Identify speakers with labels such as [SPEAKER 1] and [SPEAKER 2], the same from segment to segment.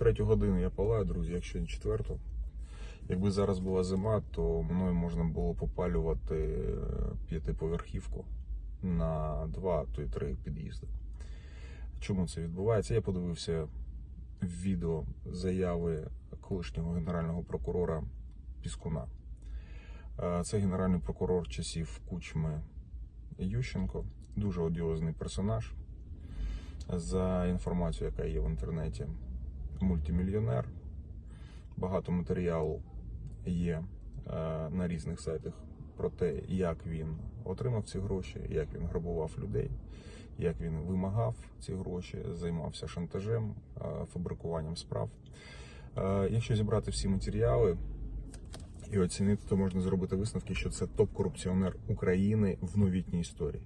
[SPEAKER 1] третю годину я палаю, друзі, якщо не четверту. Якби зараз була зима, то мною можна було попалювати е, п'ятиповерхівку на два, то й три під'їзди. Чому це відбувається? Я подивився відео заяви колишнього генерального прокурора Піскуна. Е, Це генеральний прокурор часів Кучми Ющенко, дуже одіозний персонаж. За інформацією, яка є в інтернеті, мультимільйонер. Багато матеріалу є е, на різних сайтах про те, як він отримав ці гроші, як він грабував людей, як він вимагав ці гроші, займався шантажем, е, фабрикуванням справ. Е, Якщо зібрати всі матеріали і оцінити, то можна зробити висновки, що це топ-корупціонер України в новітній історії.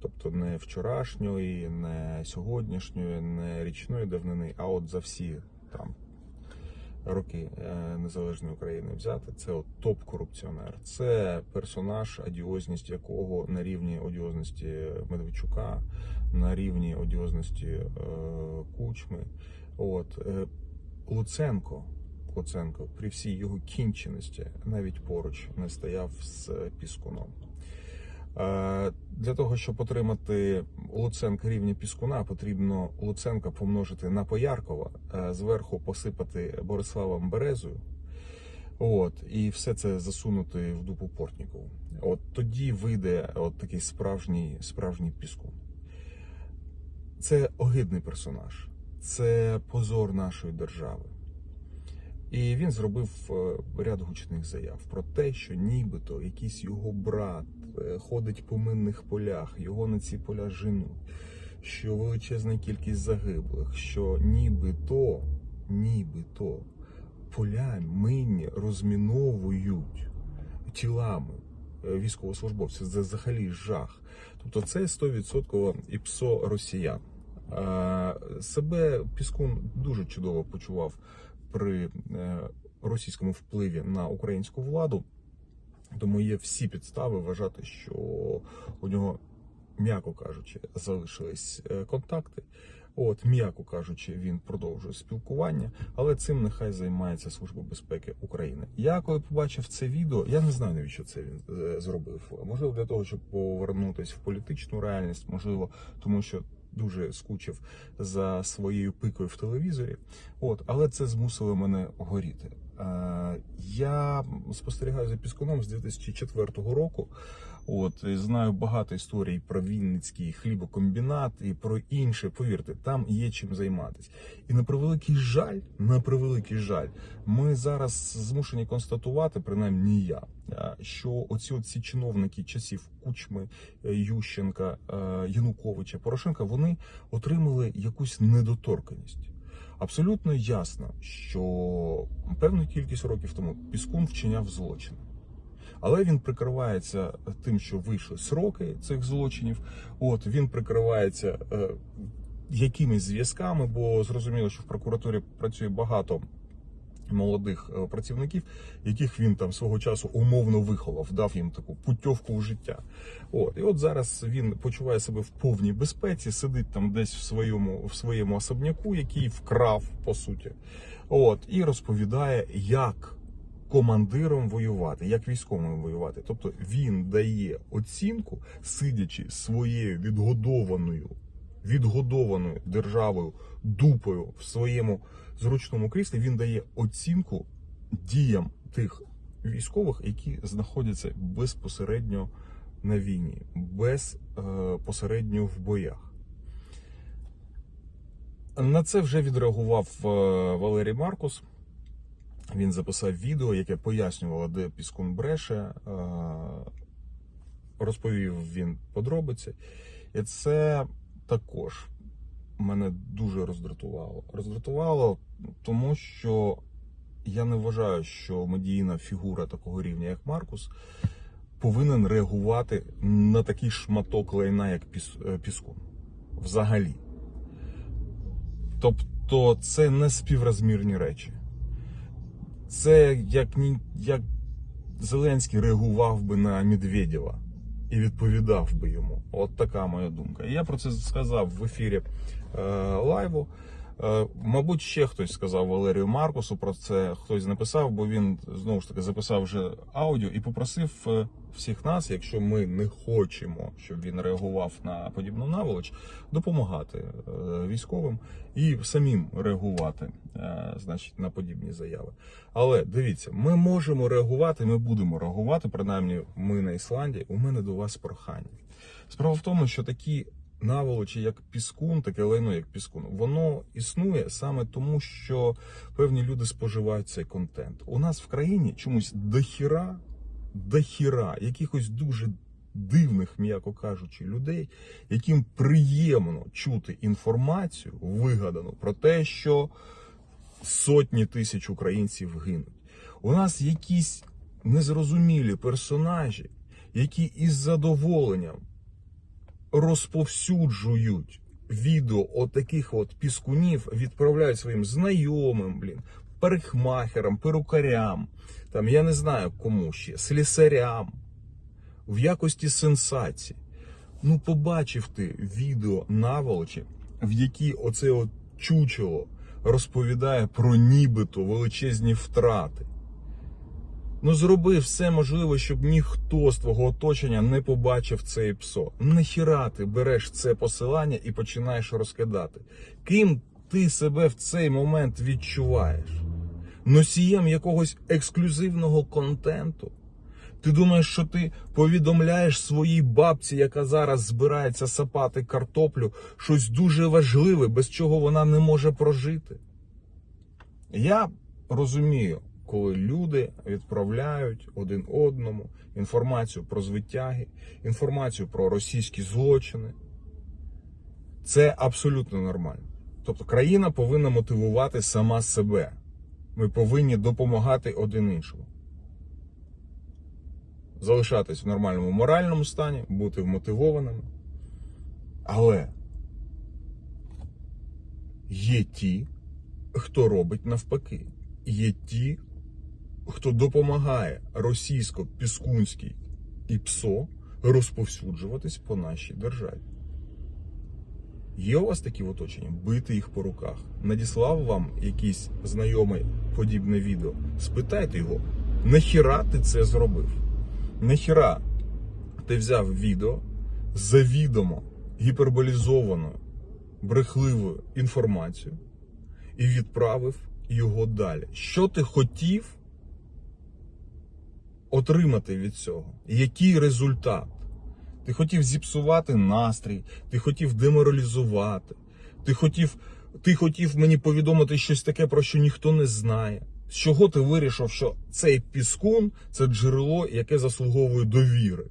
[SPEAKER 1] Тобто не вчорашньої, не сьогоднішньої, не річної давнини, а от за всі там роки е, незалежної України взяти, це от топ-корупціонер. Це персонаж, одіозність якого на рівні одіозності Медведчука, на рівні одіозності е, Кучми. От е, Луценко. Луценко при всій його кінченості навіть поруч не стояв з Піскуном. Е, Для того, щоб отримати Луценка рівня Піскуна, потрібно Луценка помножити на Пояркова, е, зверху посипати Бориславом Березою. От, і все це засунути в дупу Портнікову. От тоді вийде от такий справжній, справжній піскун. Це огидний персонаж, це позор нашої держави. І він зробив е, ряд гучних заяв про те, що нібито якийсь його брат е, ходить по минних полях, його на ці поля женуть, що величезна кількість загиблих, що нібито, нібито поля минні розміновують тілами е, військовослужбовців. Це взагалі жах. Тобто це 100% ІПСО росіян. Себе Піскун дуже чудово почував при е, російському впливі на українську владу. Тому є всі підстави вважати, що у нього, м'яко кажучи, залишились е, контакти. От, м'яко кажучи, він продовжує спілкування, але цим нехай займається Служба безпеки України. Я коли побачив це відео, я не знаю навіщо це він е, зробив. Можливо, для того, щоб повернутися в політичну реальність, можливо, тому що дуже скучив за своєю пикою в телевізорі. От, але це змусило мене горіти. Е, я спостерігаю за Піскуном з 2004 року. От знаю багато історій про Вінницький хлібокомбінат і про інше. Повірте, там є чим займатися. І на превеликий жаль, на превеликий жаль, ми зараз змушені констатувати, принаймні я, е, що оці оці чиновники часів Кучми, е, Ющенка, е, Януковича, Порошенка, вони отримали якусь недоторканість. Абсолютно ясно, що певну кількість років тому Піскун вчиняв злочин. Але він прикривається тим, що вийшли сроки цих злочинів. От він прикривається е, якимись зв'язками, бо зрозуміло, що в прокуратурі працює багато молодих е, працівників, яких він там свого часу умовно виховав, дав їм таку путьовку в життя. От і от зараз він почуває себе в повній безпеці, сидить там десь в своєму в своєму особняку, який вкрав по суті. От і розповідає, як командиром воювати, як військовим воювати. Тобто він дає оцінку, сидячи своєю відгодованою, відгодованою державою дупою в своєму зручному кріслі. Він дає оцінку діям тих військових, які знаходяться безпосередньо на війні, безпосередньо в боях. На це вже відреагував е, Валерій Маркус. Він записав відео, яке пояснювало, де Піскун бреше. Е, Розповів він подробиці. І це також мене дуже роздратувало. Роздратувало, тому що я не вважаю, що медійна фігура такого рівня, як Маркус, повинен реагувати на такий шматок лайна, як е, Піскун. Взагалі. Тобто, це не співрозмірні речі. Це як, як Зеленський реагував би на Медведєва і відповідав би йому. От така моя думка. І я про це сказав в ефірі е, лайву. Е, Мабуть, ще хтось сказав Валерію Маркусу про це, хтось написав, бо він знову ж таки записав вже аудіо і попросив е, всіх нас, якщо ми не хочемо, щоб він реагував на подібну наволоч, допомагати е, військовим і самим реагувати, значить, на подібні заяви. Але дивіться, ми можемо реагувати, ми будемо реагувати, принаймні ми на Ісландії. У мене до вас прохання. Справа в тому, що такі наволочі, як піскун, таке лайно, як піскун, воно існує саме тому, що певні люди споживають цей контент. У нас в країні чомусь дохіра, дохіра, якихось дуже дивних, м'яко кажучи, людей, яким приємно чути інформацію вигадану про те, що сотні тисяч українців гинуть. У нас якісь незрозумілі персонажі, які із задоволенням розповсюджують відео отаких от піскунів, відправляють своїм знайомим, блін, парикмахерам, перукарям, там я не знаю кому ще, слісарям, в якості сенсації. Ну, побачив ти відео наволочі, в якій оце от чучело розповідає про нібито величезні втрати. Ну, зроби все можливе, щоб ніхто з твого оточення не побачив це псо. Нахіра ти береш це посилання і починаєш розкидати. Ким ти себе в цей момент відчуваєш? Носієм якогось ексклюзивного контенту? Ти думаєш, що ти повідомляєш своїй бабці, яка зараз збирається сапати картоплю, щось дуже важливе, без чого вона не може прожити? Я розумію, коли люди відправляють один одному інформацію про звитяги, інформацію про російські злочини. Це абсолютно нормально. Тобто країна повинна мотивувати сама себе. Ми повинні допомагати один іншому. Залишатись в нормальному моральному стані, бути вмотивованими. Але є ті, хто робить навпаки. Є ті, хто допомагає російсько-піскунській і ПСО розповсюджуватись по нашій державі. Є у вас такі в оточенні? Бити їх по руках. Надіслав вам якийсь знайомий подібне відео. Спитайте його, нахіра ти це зробив? Нахіра ти взяв відео з завідомо гіперболізованою, брехливою інформацією і відправив його далі. Що ти хотів отримати від цього? Який результат? Ти хотів зіпсувати настрій, ти хотів деморалізувати, ти хотів, ти хотів мені повідомити щось таке, про що ніхто не знає. З чого ти вирішив, що цей піскун це джерело, яке заслуговує довіри?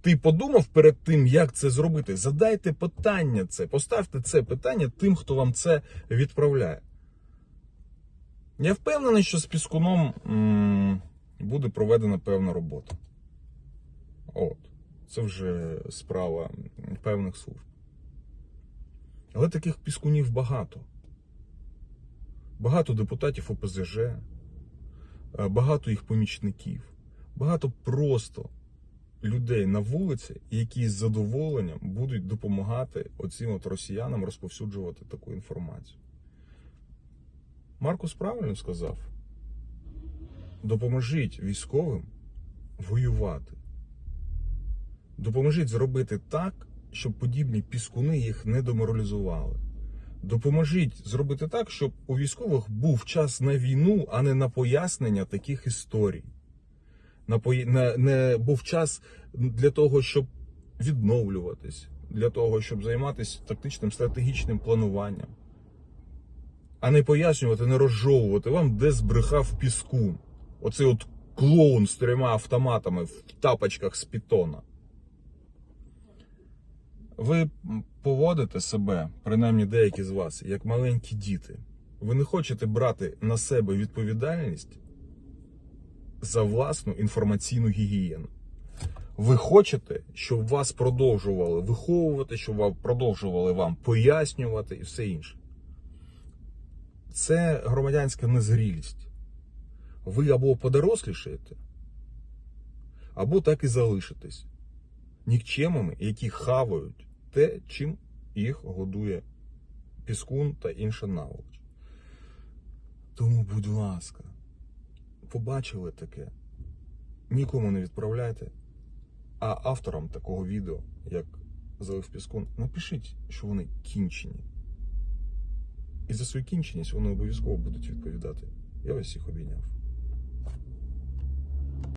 [SPEAKER 1] Ти подумав перед тим, як це зробити? Задайте питання це, поставте це питання тим, хто вам це відправляє. Я впевнений, що з піскуном м, буде проведена певна робота. От. Це вже справа певних служб. Але таких піскунів багато. Багато депутатів ОПЗЖ, е, багато їх помічників, багато просто людей на вулиці, які з задоволенням будуть допомагати оцим от росіянам розповсюджувати таку інформацію. Маркус правильно сказав: допоможіть військовим воювати. Допоможіть зробити так, щоб подібні піскуни їх не деморалізували. Допоможіть зробити так, щоб у військових був час на війну, а не на пояснення таких історій. На на... Не був час для того, щоб відновлюватись, для того, щоб займатися тактичним стратегічним плануванням. А не пояснювати, не розжовувати вам, де збрехав піскун. Оцей от клоун з трьома автоматами в тапочках з пітона. Ви поводите себе, принаймні деякі з вас, як маленькі діти. Ви не хочете брати на себе відповідальність за власну інформаційну гігієну. Ви хочете, щоб вас продовжували виховувати, щоб вам продовжували вам пояснювати і все інше. Це громадянська незрілість. Ви або подорослішаєте, або так і залишитесь нікчемами, які хавають те, чим їх годує Піскун та інша наволоч. Тому, будь ласка, побачили таке, нікому не відправляйте. А авторам такого відео, як залив Піскун, напишіть, що вони кінчені. І за свою кінченість вони обов'язково будуть відповідати. Я вас всіх обійняв.